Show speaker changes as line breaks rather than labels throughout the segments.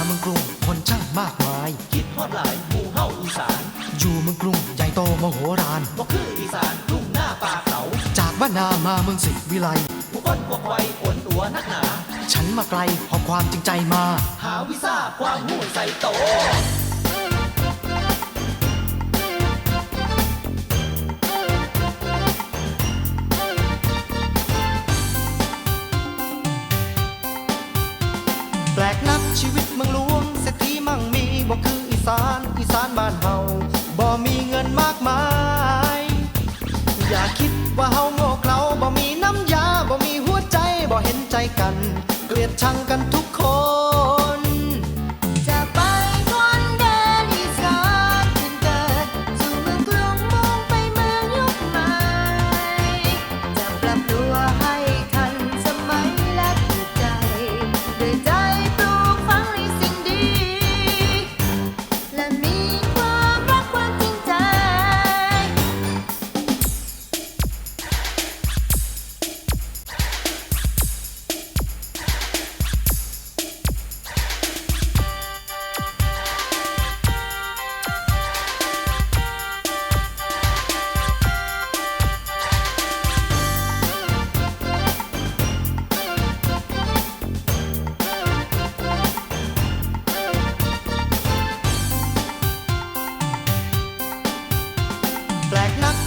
มาเมืองกรุงคนช่างมากมาย
คิดฮอดหลายหมู่เฮาอีสาน
อยู่เมืองกรุงใหญ่โตมโหฬาร
บ่คืออีสานทุ่งหน้าป่าเขา
จากบ้านนามาเมืองสิวิไล
ผู้คนพวกไวขนตัวนักหนา
ฉันมาไกลหอบความจริงใจมา
หาวิซ่าความหูใส่โต
ชีวิตเมืองหลวงเศรษฐีมั่งมีบ่คืออีสานอีสานบ้านเฮาบ่มีเงินมากมาย อย่าคิดว่าเฮาโง่เขลาบ่มีน้ำยาบ่มีหัวใจบ่เห็นใจกัน เกลียดชังกันทุกคน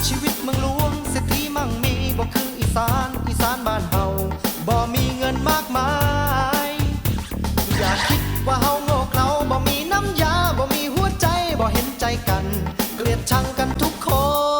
ชีวิตเมืองหลวงเศรษฐีมั่งมีบ่คืออีสานอีสานบ้านเฮาบ่มีเงินมากมาย อย่าคิดว่าเฮาโง่เขลาบ่มีน้ำยาบ่มีหัวใจบ่เห็นใจกัน เกลียดชังกันทุกคน